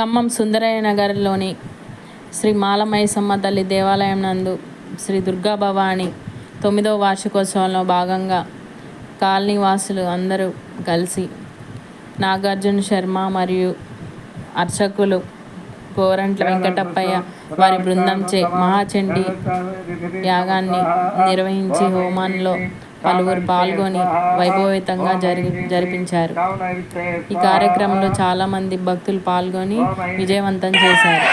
ఖమ్మం సుందరయ్య నగర్లోని శ్రీ మాలమైసమ్మ తల్లి దేవాలయం నందు శ్రీ దుర్గా భవాని తొమ్మిదవ వార్షికోత్సవంలో భాగంగా కాలనీ వాసులు అందరూ కలిసి నాగార్జున శర్మ మరియు అర్చకులు కోరంట్ల వెంకటప్పయ్య వారి బృందంచే మహాచండి యాగాన్ని నిర్వహించి హోమాన్లో పలువురు పాల్గొని వైభవితంగా జరి జరిపించారు. ఈ కార్యక్రమంలో చాలా మంది భక్తులు పాల్గొని విజయవంతం చేశారు.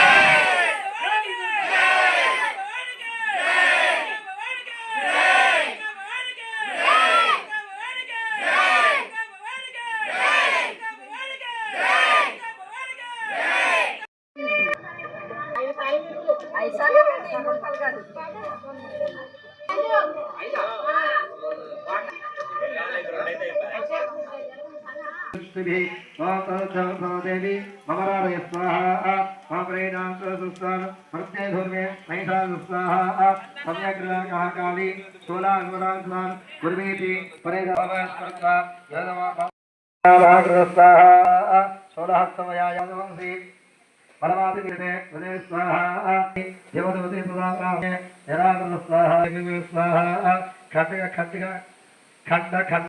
దేవి మమరాయ స్వాహ. మాప్రైణాంసుస్థాన ప్రత్యేధుర్మే మహిషాసు స్వాహ. సమ్యగ్రహ కాళీ స్థూలాంగురాంగురాన్ గురుమీతి ఖడ్డ ఖడ్డ.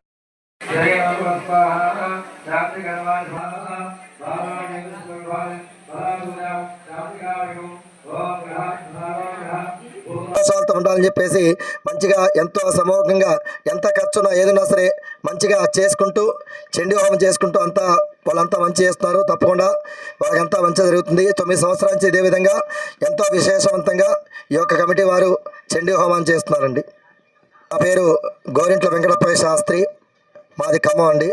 స్వాహ. ఉండాలని చెప్పేసి మంచిగా ఎంతో సమూహంగా ఎంత ఖర్చున ఏదైనా సరే మంచిగా చేసుకుంటూ చెండి హోమం చేసుకుంటూ అంతా వాళ్ళంతా మంచి చేస్తున్నారు. తప్పకుండా వాళ్ళకంతా మంచి జరుగుతుంది. తొమ్మిది సంవత్సరాల నుంచి ఇదే విధంగా ఎంతో విశేషవంతంగా ఈ యొక్క కమిటీ వారు చెండి హోమాన్ని చేస్తున్నారండి. నా పేరు గోరింట్ల వెంకటప్ప శాస్త్రి. మాది ఖమ్మం అండి.